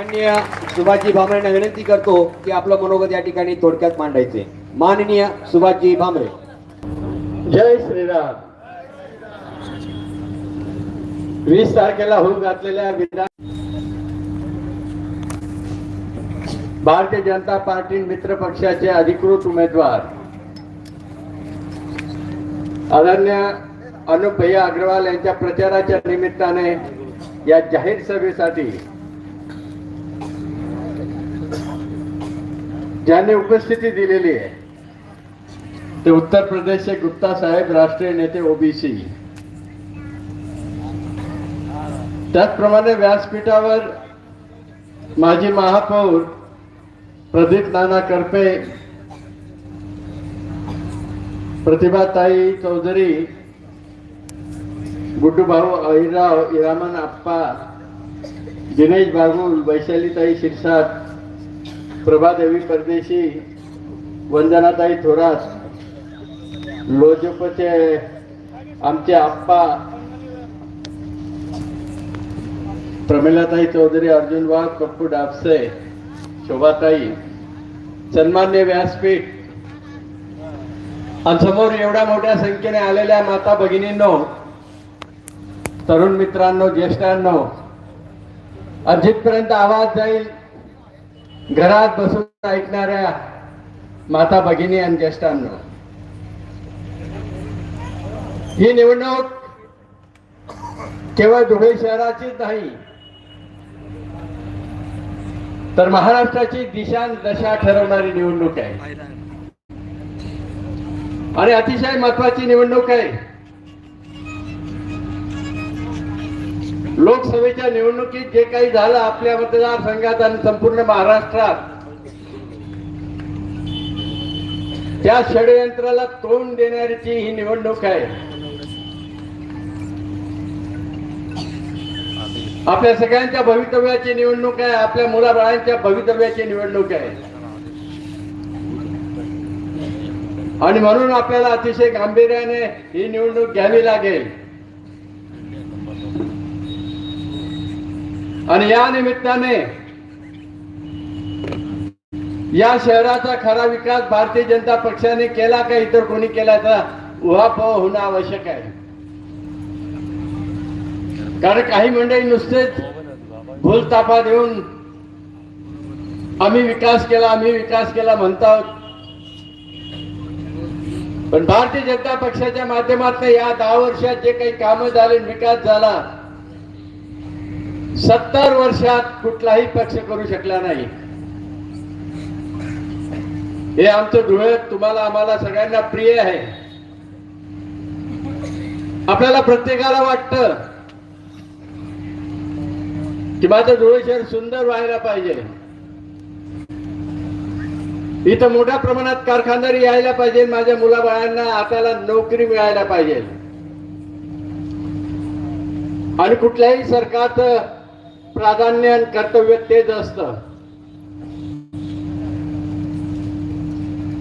माननीय सुभाषजी भामरेंना विनंती करतो की आपलं मनोगत या ठिकाणी थोडक्यात मांडायचे. माननीय सुभाषजी भामरे. जय श्रीराम. वीस तारखेला होऊन घातलेल्या विधान भारतीय जनता पार्टी मित्र पक्षाचे अधिकृत उमेदवार. आदरणीय अनुप भैया अग्रवाल यांच्या प्रचाराच्या निमित्ताने या जाहीर सभेसाठी ज्यांनी उपस्थिती दिलेली आहे ते उत्तर प्रदेशचे गुप्ता साहेब राष्ट्रीय नेते ओबीसी. त्याचप्रमाणे व्यासपीठावर माजी महापौर प्रदीप नाना करपे प्रतिभाताई चौधरी गुड्डूभाऊ अहिराव इरामन आप्पा दिनेश बागुल वैशालीताई शिरसाट प्रभादेवी परदेशी वंदनाताई थोरात लोजपचे आमचे आप्पा प्रमिलाताई चौधरी अर्जुन वाघ पप्पू डापसे शोभाताई सन्मान्य व्यासपीठ आणि समोर एवढ्या मोठ्या संख्येने आलेल्या माता भगिनींनो तरुण मित्रांनो ज्येष्ठांनो अर्जितपर्यंत आवाज जाईल. घरात बसून ऐकणाऱ्या माता भगिनी आणि ज्येष्ठांना ही निवडणूक केवळ धुळे शहराचीच नाही तर महाराष्ट्राची दिशा दशा ठरवणारी निवडणूक आहे. आणि अतिशय महत्वाची निवडणूक आहे. लोकसभेच्या निवडणुकीत जे काही झालं आपल्या मतदारसंघात आणि संपूर्ण महाराष्ट्रात त्या षडयंत्राला तोंड देण्याची ही निवडणूक आहे. आपल्या सगळ्यांच्या भवितव्याची निवडणूक आहे आपल्या मुलाबाळांच्या भवितव्याची निवडणूक आहे. आणि म्हणून आपल्याला अतिशय गांभीर्याने ही निवडणूक घ्यावी लागेल. आणि या निमित्ताने या शहराचा खरा विकास भारतीय जनता पक्षाने केला का इतर कोणी केला तर उहापोह होणं आवश्यक आहे? कारण काही मंडळी नुसतेच भूलतापा देऊन आम्ही विकास केला आम्ही विकास केला म्हणतात. पण भारतीय जनता पक्षाच्या माध्यमातून या दहा वर्षात जे काही कामं झाले विकास झाला सत्तर वर्षात कुठलाही पक्ष करू शकला नाही. हे आमचं धुळे तुम्हाला आम्हाला सगळ्यांना प्रिय आहे. आपल्याला प्रत्येकाला वाटतं की माझं धुळे शहर सुंदर व्हायला पाहिजे. इथं मोठ्या प्रमाणात कारखानदारी यायला पाहिजे माझ्या मुलाबाळांना आपल्याला नोकरी मिळायला पाहिजे. आणि कुठल्याही सरकारचं प्राधान्य आणि कर्तव्य तेच असतं.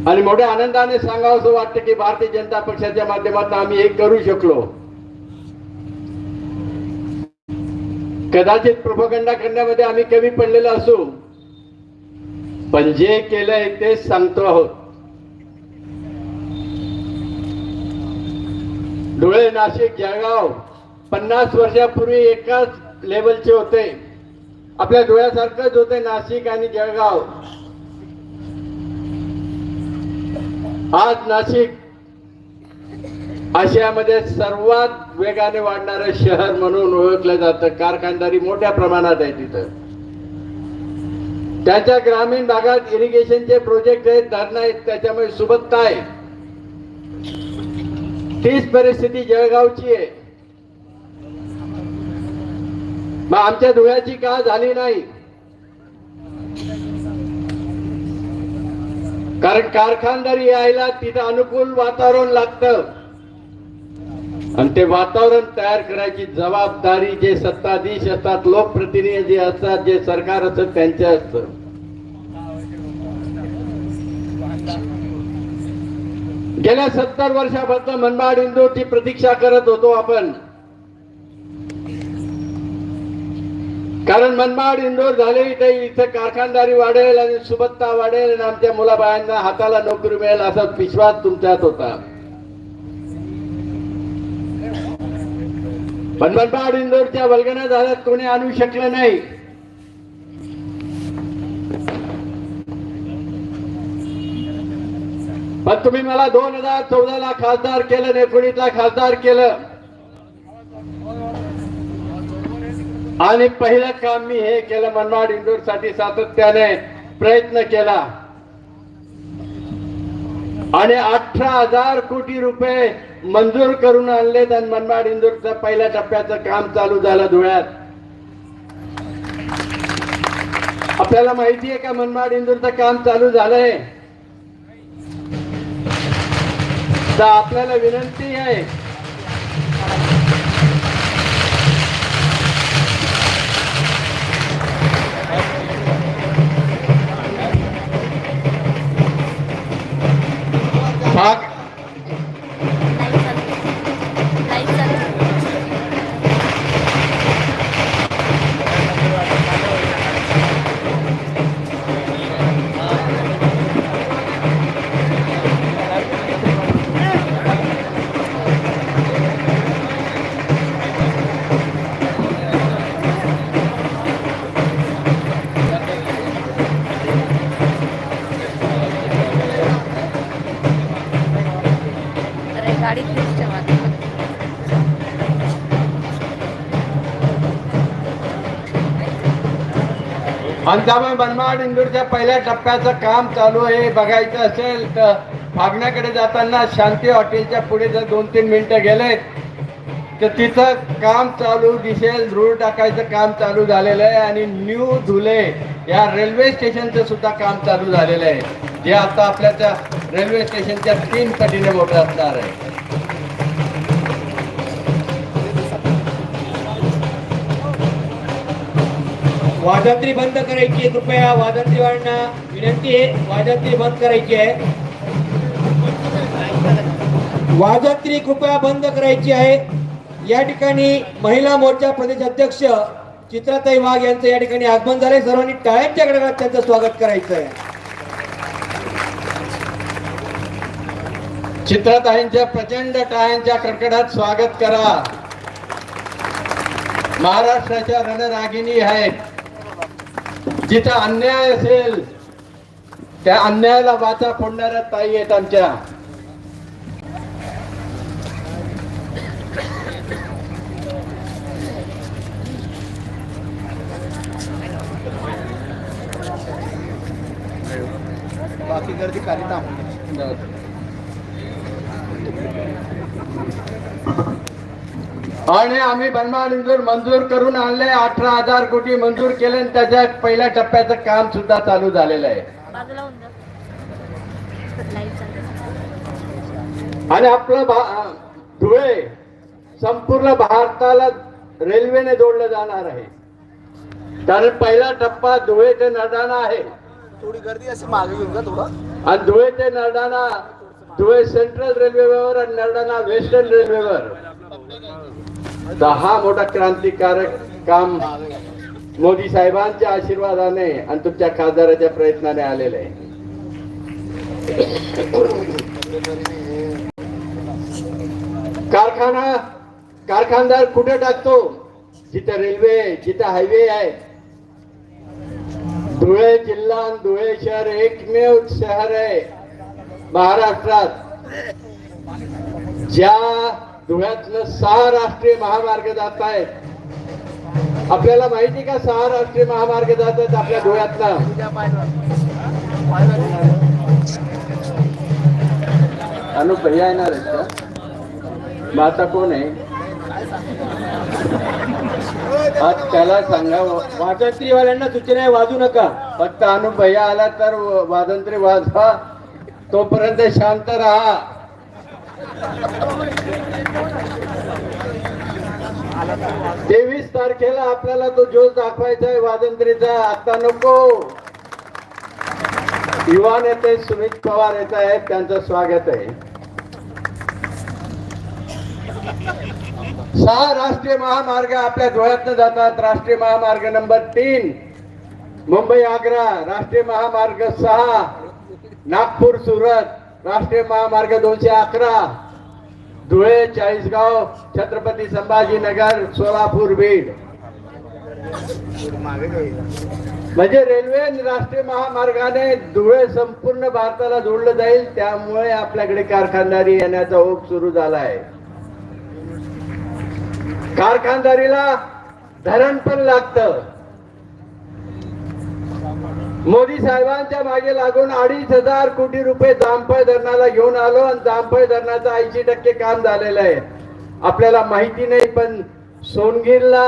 आणि मोठ्या आनंदाने सांगावं असं वाटतं की भारतीय जनता पक्षाच्या माध्यमातून आम्ही एक करू शकलो. कदाचित प्रोपगंडा करण्यामध्ये आम्ही कमी पडलेलो असू पण जे केलंय तेच सांगतो आहोत. धुळे नाशिक जळगाव पन्नास वर्षापूर्वी एकाच लेवलचे होते. आपल्या डोळ्यासारखंच होते नाशिक आणि जळगाव. आज नाशिक आशियामध्ये सर्वात वेगाने वाढणारं शहर म्हणून ओळखलं जातं. कारखानदारी मोठ्या प्रमाणात आहे तिथं. त्याच्या ग्रामीण भागात इरिगेशनचे प्रोजेक्ट आहेत धरणं आहेत त्याच्यामुळे सुबत्ता आहे. तीच परिस्थिती जळगावची आहे. मग आमच्या धुळ्याची का झाली नाही? कारण कारखानदारी यायला तिथं अनुकूल वातावरण लागतं. आणि ते वातावरण तयार करायची जबाबदारी जे सत्ताधीश असतात लोकप्रतिनिधी जे असतात जे सरकार असतं त्यांचे असतं. गेल्या सत्तर वर्षापासून मनमाड इंदूरची प्रतीक्षा करत होतो आपण. कारण मनमाड इंदोर झाले इथे इथं कारखानदारी वाढेल आणि सुबत्ता वाढेल आणि आमच्या मुलाबाळांना हाताला नोकरी मिळेल असा विश्वास तुमच्यात होता. पण मनमाड इंदोरच्या वल्गण्या झाल्यात कोणी आणू शकलं नाही. पण तुम्ही मला दोन हजार चौदाला खासदार केलं आणि एकोणीसला खासदार केलं. आणि पहिलं काम मी हे केलं मनमाड इंदोरसाठी सातत्याने प्रयत्न केला. आणि अठरा हजार कोटी रुपये मंजूर करून आणले आणि मनमाड इंदूरचं पहिल्या टप्प्याचं काम चालू झालं धुळ्यात. आपल्याला माहिती आहे का मनमाड इंदूरचं काम चालू झालंय? तर आपल्याला विनंती आहे факт आणि त्यामुळे मनमाड इंदूरच्या पहिल्या टप्प्याचं काम चालू आहे. बघायचं असेल तर फागण्याकडे जाताना शांती हॉटेलच्या पुढे जर दोन तीन मिनटं गेले तर तिथं काम चालू दिसेल. धूळ टाकायचं काम चालू झालेलं आहे आणि न्यू धुले या रेल्वे स्टेशनचं सुद्धा काम चालू झालेलं आहे. जे आता आपल्या त्या रेल्वे स्टेशनच्या तीन पटीने मोठं असणार आहे. वाजंत्री बंद करायची आहे. कृपया वाजंत्रीवाल्यांना विनंती आहे. वाजंत्री बंद करायची आहे. वाजंत्री कृपया बंद करायची आहे. या ठिकाणी महिला मोर्चा प्रदेश अध्यक्ष चित्राताई वाघ यांचं या ठिकाणी आगमन झालंय. सर्वांनी टाळ्यांच्या गडगडात त्यांचं स्वागत करायचं आहे चित्रताईंच्या प्रचंड टाळ्यांच्या कडकडात स्वागत करा. महाराष्ट्राच्या रणरागिणी आहेत. जिथं अन्याय असेल त्या अन्यायाला वाचा फोडणाऱ्या ताई आहेत आमच्या. बाकी गर्दी कारिता आणि आम्ही बनमान इंदूर मंजूर करून आणले. अठरा हजार कोटी मंजूर केले आणि त्याच्या पहिल्या टप्प्याचं काम सुद्धा चालू झालेलं आहे. आणि आपलं भा- धुळे संपूर्ण भारताला रेल्वेने जोडलं जाणार आहे. कारण पहिला टप्पा धुळे ते नरडाणा आहे. थोडी गर्दी अशी मागे घेऊन जा थोडं. आणि धुळे ते नरडाणा धुळे सेंट्रल रेल्वेवर आणि नरडाणा वेस्टर्न रेल्वेवर दहा मोठा क्रांतिकारक काम मोदी साहेबांच्या आशीर्वादाने आणि तुमच्या खासदाराच्या प्रयत्नाने आलेले आहे. कारखाना कारखानदार कुठे टाकतो? जिथे रेल्वे आहे हायवे आहे. धुळे जिल्हा धुळे शहर एकमेव शहर आहे महाराष्ट्रात. ज्या धुळ्यातलं सहा राष्ट्रीय महामार्ग जात आहेत. आपल्याला माहिती का सहा राष्ट्रीय महामार्ग जात आहेत आपल्या धुळ्यातला अनु अनुप भैया येणार आहेत का? माता कोण आहे? आज त्याला सांगा वाजंत्रीवाल्यांना सूचना आहे वाजू नका. फक्त अनुप भैया आला तर वाजंत्री वाजवा. तोपर्यंत शांत राहा. तेवीस तारखेला आपल्याला तो जोश दाखवायचा आहे वादंत्रीचा आता नको. युवा नेते सुमित पवार येत आहेत त्यांचं स्वागत आहे. सहा राष्ट्रीय महामार्ग आपल्या डोळ्यातनं जातात. राष्ट्रीय महामार्ग नंबर तीन मुंबई आग्रा. राष्ट्रीय महामार्ग सहा नागपूर सुरत. राष्ट्रीय महामार्ग दोनशे अकरा धुळे चाळीसगाव छत्रपती संभाजीनगर सोलापूर बीड. म्हणजे रेल्वे राष्ट्रीय महामार्गाने धुळे संपूर्ण भारताला जोडलं जाईल त्यामुळे आपल्याकडे कारखानदारी येण्याचा ओघ सुरू झाला आहे कारखानदारीला धरण पण लागतं. मोदी साहेबांच्या मागे लागून अडीच हजार कोटी रुपये जामफळ धरणाला घेऊन आलो आणि जामफळ धरणाचं ऐंशी टक्के काम झालेलं आहे. आपल्याला माहिती नाही पण सोनगीरला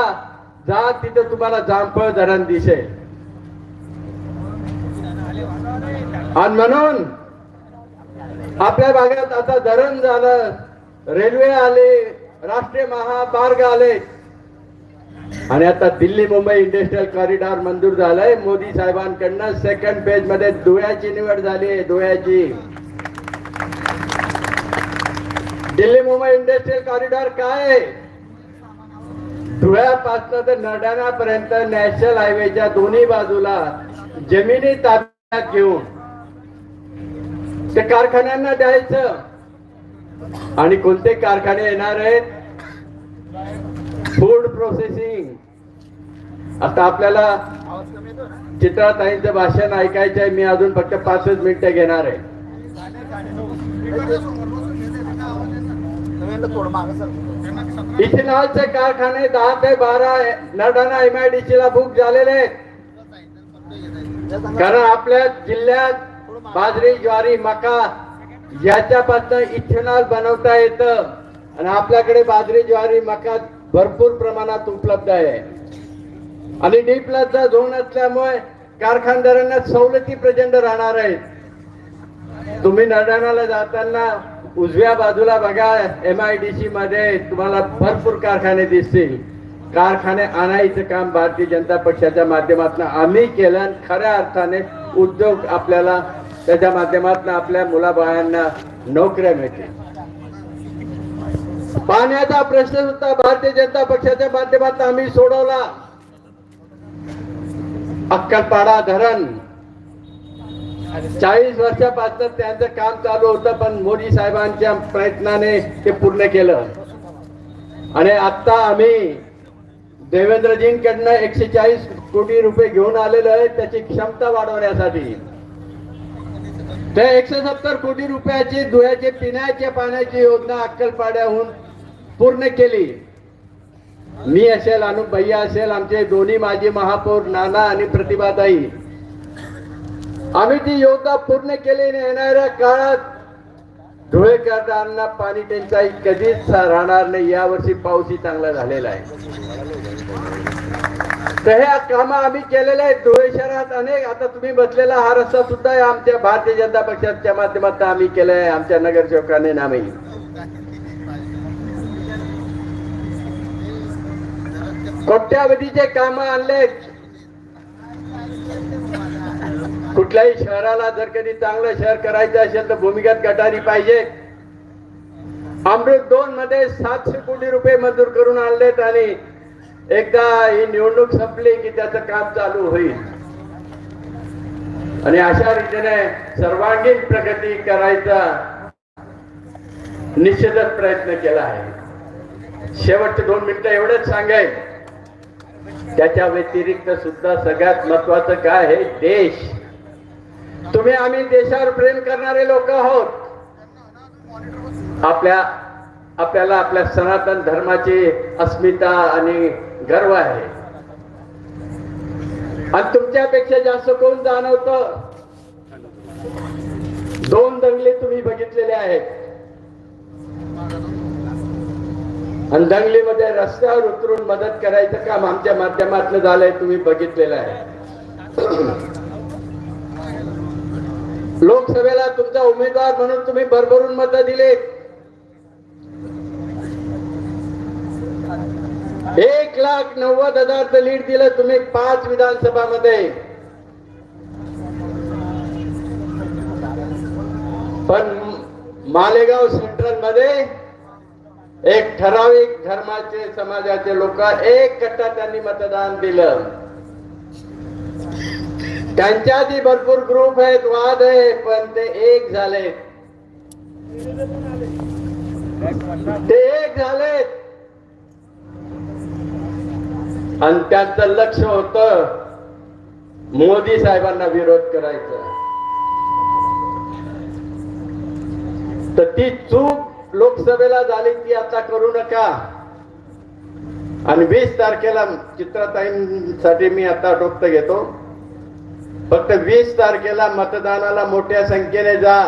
जा तिथं तुम्हाला जामफळ धरण दिसेल. आणि म्हणून आपल्या भागात आता धरण झालं. रेल्वे आले राष्ट्रीय महामार्ग आले. आणि आता दिल्ली मुंबई इंडस्ट्रियल कॉरिडॉर मंजूर झालाय. मोदी साहेबांकडनं सेकंड फेजमध्ये धुळ्याची निवड झाली आहे धुळ्याची. दिल्ली मुंबई इंडस्ट्रियल कॉरिडॉर काय आहे? धुळ्यापासून तर नरडाणापर्यंत नॅशनल हायवेच्या दोन्ही बाजूला जमिनी ताब्यात घेऊन ते कारखान्यांना द्यायचं. आणि कोणते कारखाने येणार आहेत? फूड प्रोसेसिंग आता आपल्याला आवाज ताईंचं चित्राताईंचं भाषण ऐकायचं आहे मी अजून फक्त पाचच मिनिटं घेणार आहे. इथेनॉलचे कारखाने दहा ते बारा लढाणा एम आय डी सी ला बुक झालेले आहेत. कारण आपल्या जिल्ह्यात बाजरी ज्वारी मका याच्यापासून इथेनॉल बनवता येतं. आणि आपल्याकडे बाजरी ज्वारी मका भरपूर प्रमाणात उपलब्ध आहे. आणि डी प्लसचा झोन असल्यामुळे कारखानदारांना सवलती प्रचंड राहणार आहेत. तुम्ही नरडाणाला जाताना उजव्या बाजूला बघा एम आय डी सी मध्ये तुम्हाला भरपूर कारखाने दिसतील. कारखाने आणायचं काम भारतीय जनता पक्षाच्या माध्यमातून आम्ही केलं खऱ्या अर्थाने उद्योग आपल्याला त्याच्या माध्यमातून आपल्या मुलाबाळांना नोकऱ्या मिळतील. पाण्याचा प्रश्न सुद्धा भारतीय जनता पक्षाच्या माध्यमातून आम्ही सोडवला. अक्कलपाडा धरण. चाळीस वर्षापासून त्यांचं काम चालू होतं पण मोदी साहेबांच्या प्रयत्नाने ते पूर्ण केलं. आणि आता आम्ही देवेंद्रजींकडनं एकशे चाळीस कोटी रुपये घेऊन आलेलो आहे त्याची क्षमता वाढवण्यासाठी. ते एकशे सत्तर कोटी रुपयाची धुळ्याचे पिण्याच्या पाण्याची योजना अक्कलपाड्याहून पूर्ण केली. मी असेल अनुप भैया असेल आमचे दोन्ही माजी महापौर नाना आणि प्रतिभाताई. आम्ही ती योजना पूर्ण केली आणि येणाऱ्या काळात धुळेकरांना पाणी टंचाई कधीच राहणार नाही. यावर्षी पाऊसही चांगला झालेला आहे. तर ह्या कामं आम्ही केलेले आहेत. धुळे शहरात अनेक आता तुम्ही बसलेला हा रस्ता सुद्धा आहे आमच्या भारतीय जनता पक्षाच्या माध्यमातून आम्ही केलाय. आमच्या नगरसेवकाने नामे कोट्यावधीचे काम आणलेत. कुठल्याही शहराला जर कधी चांगलं शहर करायचं असेल तर भूमिगत गटारी पाहिजे. अमृत दोन मध्ये सातशे कोटी रुपये मंजूर करून आणलेत आणि एकदा ही निवडणूक संपली की त्याचं काम चालू होईल. आणि अशा रीतीने सर्वांगीण प्रगती करायचा निश्चितच प्रयत्न केला आहे. शेवटचे दोन मिनिटं एवढंच सांगेल त्याच्या व्यतिरिक्त सुद्धा सगळ्यात महत्वाचं काय आहे? देश. तुम्ही आम्ही देशावर प्रेम करणारे लोक आहोत. आपल्या आपल्याला आपल्या सनातन धर्माची अस्मिता आणि गर्व आहे. आणि तुमच्यापेक्षा जास्त कोण जाणवत? दोन दंगले तुम्ही बघितलेले आहेत. आणि दंगलीमध्ये रस्त्यावर उतरून मदत करायचं काम आमच्या माध्यमातलं झालंय तुम्ही बघितलेलं आहे. लोकसभेला तुमचा उमेदवार म्हणून तुम्ही भरभरून मत दिले. एक लाख नव्वद हजारच लीड दिलं तुम्ही पाच विधानसभा मध्ये पण मालेगाव सेंट्रलमध्ये एक ठराविक धर्माचे समाजाचे लोक एक गट्टा त्यांनी मतदान दिलं. त्यांच्या आधी भरपूर ग्रुप आहेत वाद आहे पण ते एक झाले. ते एक झालेत आणि त्यांचं लक्ष होत मोदी साहेबांना विरोध करायचा. तर ती चूक लोकसभेला झाली ती आता करू नका. आणि वीस तारखेला चित्रताईंसाठी मी आता डोक्त घेतो. फक्त वीस तारखेला मतदानाला मोठ्या संख्येने जा.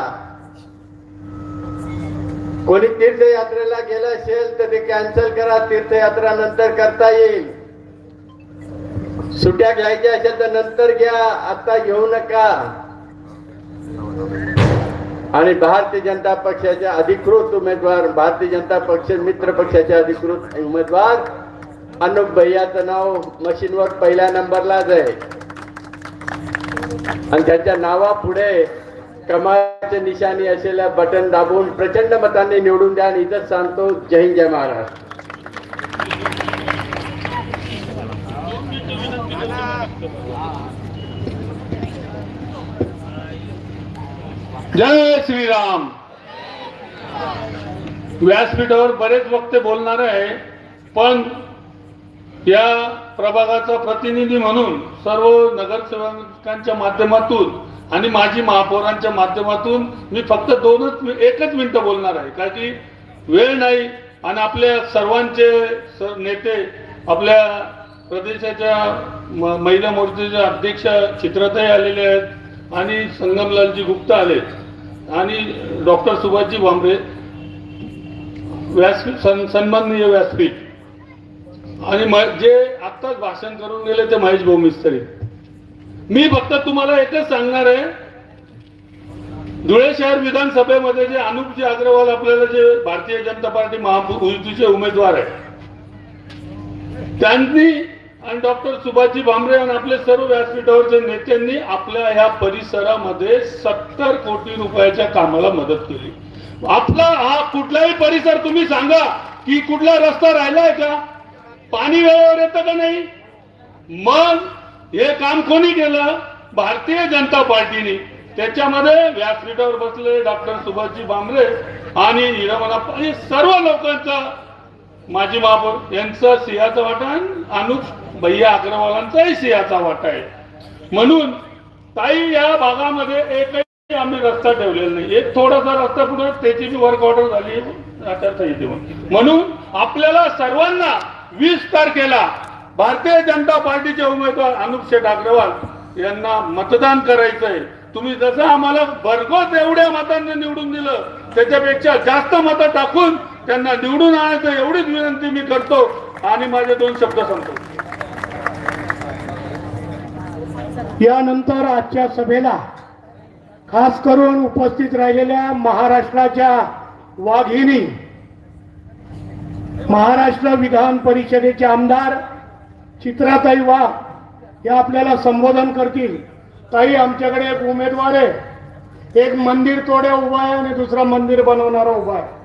कोणी तीर्थयात्रेला गेलं असेल तर ते कॅन्सल करा तीर्थयात्रा नंतर करता येईल. सुट्या घ्यायच्या असेल तर नंतर घ्या आता घेऊ नका. आणि भारतीय जनता पक्षाचे अधिकृत उमेदवार भारतीय जनता पक्ष मित्र पक्षाचे अधिकृत उमेदवार अनुप भैयाचं नाव मशीनवर पहिल्या नंबरलाच आहे. आणि त्याच्या नावापुढे कमालचे निशाणी असलेल्या बटन दाबून प्रचंड मतांनी निवडून द्या आणि इथंच सांगतो जय हिंद जय महाराष्ट्र. जय श्रीराम. व्यासपीठावर बरेच वक्ते बोलणार आहे पण या प्रभागाचा प्रतिनिधी म्हणून सर्व नगरसेवकांच्या माध्यमातून आणि माजी महापौरांच्या माध्यमातून मी फक्त दोनच एकच मिनिटं बोलणार आहे. कारण की वेळ नाही आणि आपल्या सर्वांचे सर नेते आपल्या प्रदेशाच्या म- महिला मोर्चाच्या अध्यक्ष चित्रताई आलेले आहेत आणि संगमलालजी गुप्ता आलेत. आणि डॉक्टर सुभाषजी भांबरे व्यासपीठ सन सन्माननीय व्यासपीठ. आणि म- जे आत्ताच भाषण करून गेले ते महेश भाऊ मिस्त्री. मी फक्त तुम्हाला एकच सांगणार आहे धुळे शहर विधानसभेमध्ये जे अनुपजी अग्रवाल आपल्याला जे भारतीय जनता पार्टी महायुतीचे उमेदवार आहे त्यांनी आणि डॉक्टर सुभाषजी भामरे आणि आपले सर्व व्यासपीठावरच्या नेत्यांनी आपल्या ह्या परिसरामध्ये सत्तर कोटी रुपयाच्या कामाला मदत केली. आपला हा कुठलाही परिसर तुम्ही सांगा की कुठला रस्ता राहिलाय का? पाणी वेळेवर येतं का नाही? मग हे काम कोणी केलं? भारतीय जनता पार्टीने. त्याच्यामध्ये व्यासपीठावर बसले डॉक्टर सुभाषजी भामरे आणि हिरामनाप्पा हे सर्व लोकांचा माजी महापौर यांचा सिंहाचा वाटा आणि अनुप भैया अग्रवालांचाही सिंहाचा वाटा आहे. म्हणून ताई या भागामध्ये एकही आम्ही रस्ता ठेवलेला नाही. एक थोडासा रस्ता पुढे त्याची बी वर्क ऑर्डर झाली आचारसंहितेमध्ये म्हणून आपल्याला सर्वांना वीस तारखेला भारतीय जनता पार्टीचे उमेदवार अनुप शेठ अग्रवाल यांना मतदान करायचंय. तुम्ही जसं आम्हाला भरघोस एवढ्या मतांनी निवडून दिलं त्याच्यापेक्षा जास्त मतं टाकून त्यांना निवडून आणायचं एवढीच विनंती मी करतो आणि माझे दोन शब्द सांगतो यानंतर आजच्या सभेला खास करून उपस्थित राहिलेल्या महाराष्ट्राच्या वाघिणी महाराष्ट्र विधान परिषदेचे आमदार चित्राताई वाघ या आपल्याला संबोधन करतील. ताई आमच्याकडे एक उमेदवार आहे. एक मंदिर तोड्या उभा आहे आणि दुसरा मंदिर बनवणारा उभा आहे.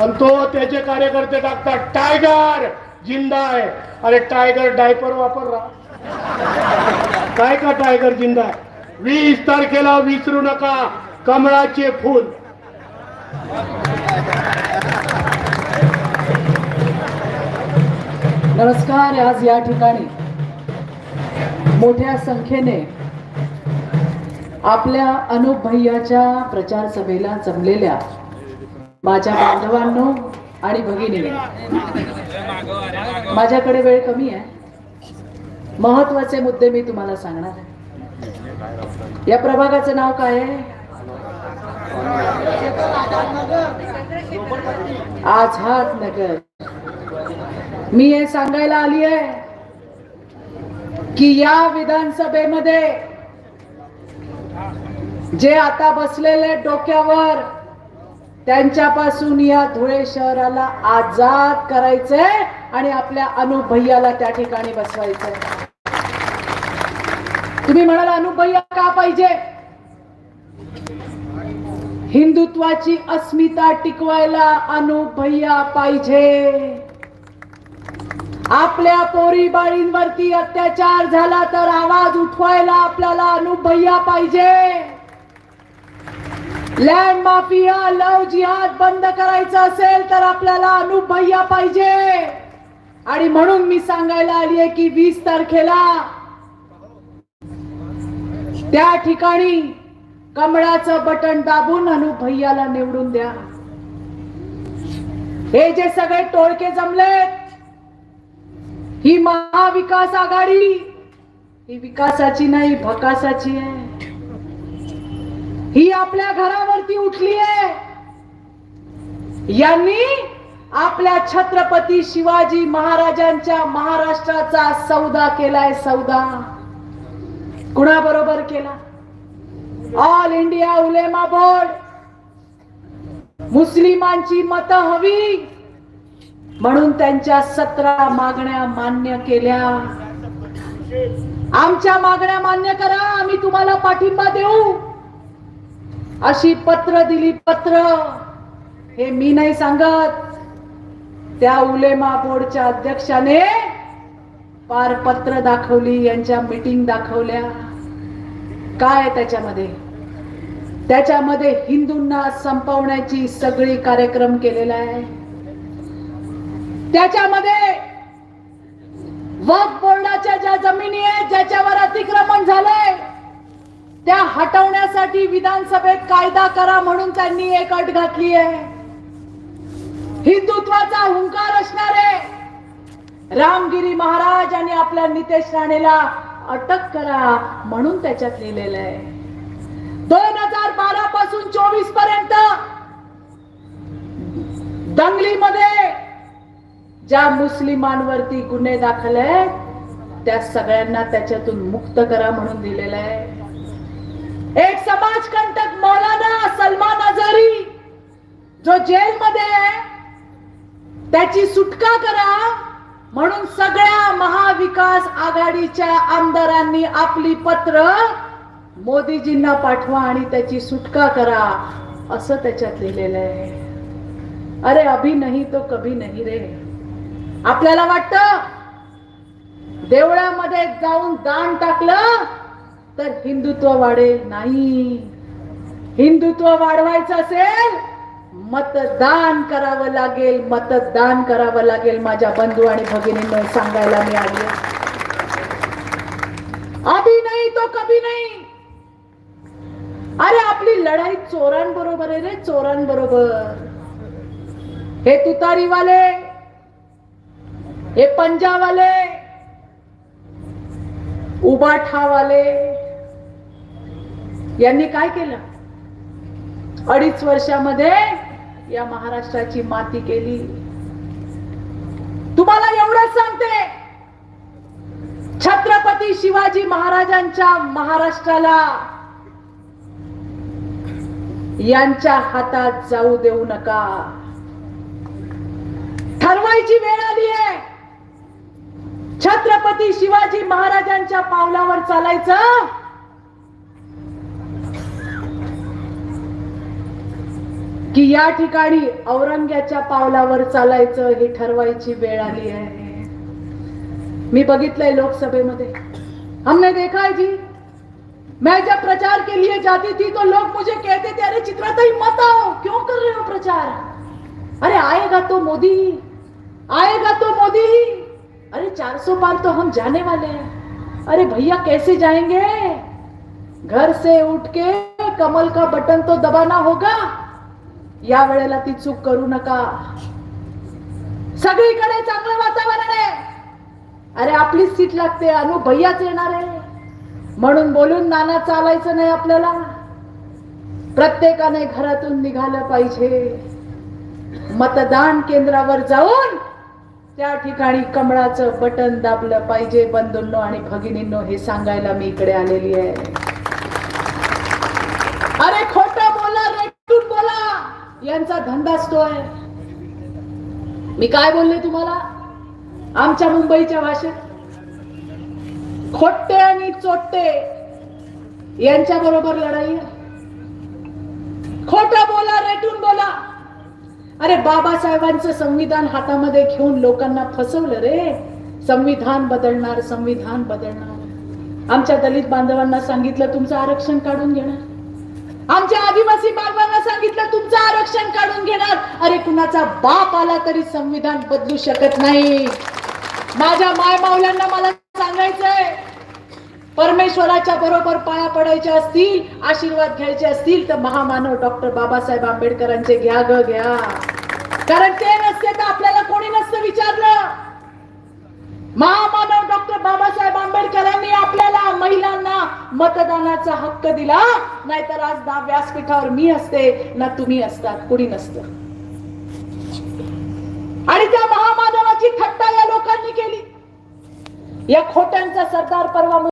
आणि तो त्याचे कार्यकर्ते टाकतात टायगर जिंदा आहे. अरे टायगर डायपर वापरला काय का टायगर जिंदा आहे? वीस तारखेला विसरू नका कमळाचे फूल. नमस्कार आज या ठिकाणी मोठ्या संख्येने आपल्या अनुप भैयाच्या प्रचार सभेला जमलेल्या माझ्या बांधवांनो आणि भगिनी माझ्याकडे वेळ कमी आहे. महत्त्वाचे मुद्दे मी तुम्हाला सांगणार आहे. या प्रभागाचं नाव काय आहे? आझाद नगर. मी हे सांगायला आली आहे की या विधानसभेमध्ये जे आता बसलेले डोक्यावर त्यांच्यापासून या धुळे शहराला आजाद करायचंय आणि आपल्या अनुप भैयाला त्या ठिकाणी बसवायचंय. तुम्ही म्हणाल अनुप का पाहिजे? हिंदुत्वाची अस्मिता टिकवायला अनुभय्या पाहिजे. आपल्या पोरी बाळींवरती अत्याचार झाला तर आवाज उठवायला आपल्याला अनुभय्या पाहिजे. लँड माफिया लव जिहाद बंद करायचं असेल तर आपल्याला अनुभय्या पाहिजे. आणि म्हणून मी सांगायला आली आहे की वीस तारखेला त्या ठिकाणी कमळाचं बटन दाबून अनुभय्याला निवडून द्या. हे जे सगळे टोळके जमलेत ही महाविकास आघाडी ही विकासाची नाही भकासाची आहे. ही आपल्या घरावरती उठली आहे. यांनी आपल्या छत्रपती शिवाजी महाराजांच्या महाराष्ट्राचा सौदा केलाय सौदा. कुणाबरोबर केला? ऑल इंडिया उलेमा बोर्ड मुस्लिमांची मत हवी. म्हणून त्यांच्या सतरा मागण्या मान्य केल्या. आमच्या मागण्या मान्य करा आम्ही तुम्हाला पाठिंबा देऊ. अशी पत्र दिली पत्र. हे मी नाही सांगत. त्या उलेमा बोर्डच्या अध्यक्षाने पार पत्र दाखवली यांच्या मीटिंग दाखवल्या. काय त्याच्यामध्ये? त्याच्यामध्ये हिंदूंना संपवण्याची सगळी कार्यक्रम केलेला आहे. त्याच्यामध्ये वक्फ बोर्डाच्या ज्या जमिनी आहेत ज्याच्यावर अतिक्रमण झालंय त्या हटवण्यासाठी विधानसभेत कायदा करा म्हणून त्यांनी एक अट घातली आहे. हिंदुत्वाचा हुंकार असणारे रामगिरी महाराज आणि आपल्या नितेश राणेला अटक करा म्हणून त्याच्यात लिहिलेलं आहे. दोन हजार बारा पासून चोवीसपर्यंत दंगलीमध्ये ज्या मुस्लिमांवरती गुन्हे दाखल आहेत त्या सगळ्यांना त्याच्यातून मुक्त करा म्हणून दिलेलं आहे. एक समाजकंटक मौलाना सलमान अजारी जो जेलमध्ये आहे त्याची सुटका करा म्हणून सगळ्या महाविकास आघाडीच्या आमदारांनी आपली पत्र मोदीजींना पाठवा आणि त्याची सुटका करा असं त्याच्यात लिहिलेलं आहे. अरे अभी नाही तो कभी नाही रे. आपल्याला वाटत देवळामध्ये जाऊन दान टाकलं तर हिंदुत्व वाढेल नाही. हिंदुत्व वाढवायचं असेल मतदान करावं लागेल मतदान करावं लागेल माझ्या बंधू आणि भगिनींना सांगायला मी आली आधी अभी नाही तो कभी नाही. अरे आपली लढाई चोरांबरोबर आहे रे चोरांबरोबर. हे तुतारीवाले हे पंजावाले उबाठावाले यांनी काय केलं? अडीच वर्षामध्ये या महाराष्ट्राची माती केली. तुम्हाला एवढंच सांगते छत्रपती शिवाजी महाराजांच्या महाराष्ट्राला यांच्या हातात जाऊ देऊ नका. ठरवायची वेळ आली आहे. छत्रपती शिवाजी महाराजांच्या पावलावर चालायचं. की या ठिकाणी औरंग्याच्या पावलावर चालायचं हे ठरवायची वेळ आली आहे. मी बघितलंय लोकसभेमध्ये. हमने देखा है जी मैं जब प्रचार के लिए जाती थी तो लोग मुझे कहते थे अरे चित्राताई मत आओ क्यों कर रहे हो प्रचार? अरे आएगा तो मोदी आएगा तो मोदी। अरे 400 पार तो हम जाने वाले हैं। अरे भैया कैसे जाएंगे? घर से उठ के कमल का बटन तो दबाना होगा। या वेळेला ती चूक करू नका. सगळीकडे चांगलं वातावरण आहे. अरे आपलीच सीट लागते अनु भैयाच येणार आहे. म्हणून बोलून नाना चालायचं नाही आपल्याला. प्रत्येकाने घरातून निघालं पाहिजे. मतदान केंद्रावर जाऊन त्या ठिकाणी कमळाचं बटन दाबलं पाहिजे बंधूंनो आणि भगिनींनो हे सांगायला मी इकडे आलेली आहे अरे खोट बोला रेटून बोला घन धंदाच आहे मी काय बोलले तुम्हाला? आमच्या मुंबईच्या भाषेत? खोट्टे आणि चोट्टे यांच्या बरोबर लढाई खोट बोला रेटून बोला. अरे बाबासाहेबांचं संविधान हातामध्ये घेऊन लोकांना फसवलं रे. संविधान बदलणार संविधान बदलणार. आमच्या दलित बांधवांना सांगितलं तुमचं आरक्षण काढून घेणार. आमच्या आदिवासी बांधवांना सांगितलं तुमचं आरक्षण काढून घेणार. अरे कुणाचा बाप आला तरी संविधान बदलू शकत नाही. माझ्या माय माऊल्यांना मला सांगायचंय परमेश्वराच्या बरोबर पाया पडायचे असतील आशीर्वाद घ्यायचे असतील तर महामानव डॉक्टर बाबासाहेब आंबेडकरांचे घ्या ग घ्या. कारण ते नसते तर आपल्याला कोणी नसतं विचारलं. महामानव डॉक्टर बाबासाहेब आंबेडकरांनी आपल्याला महिलांना मतदानाचा हक्क दिला. नाहीतर आज ना व्यासपीठावर मी असते ना तुम्ही असतात कुणी नसतं. आणि त्या महामानवाची थट्टा या लोकांनी केली. या खोट्यांचा सरदार परवा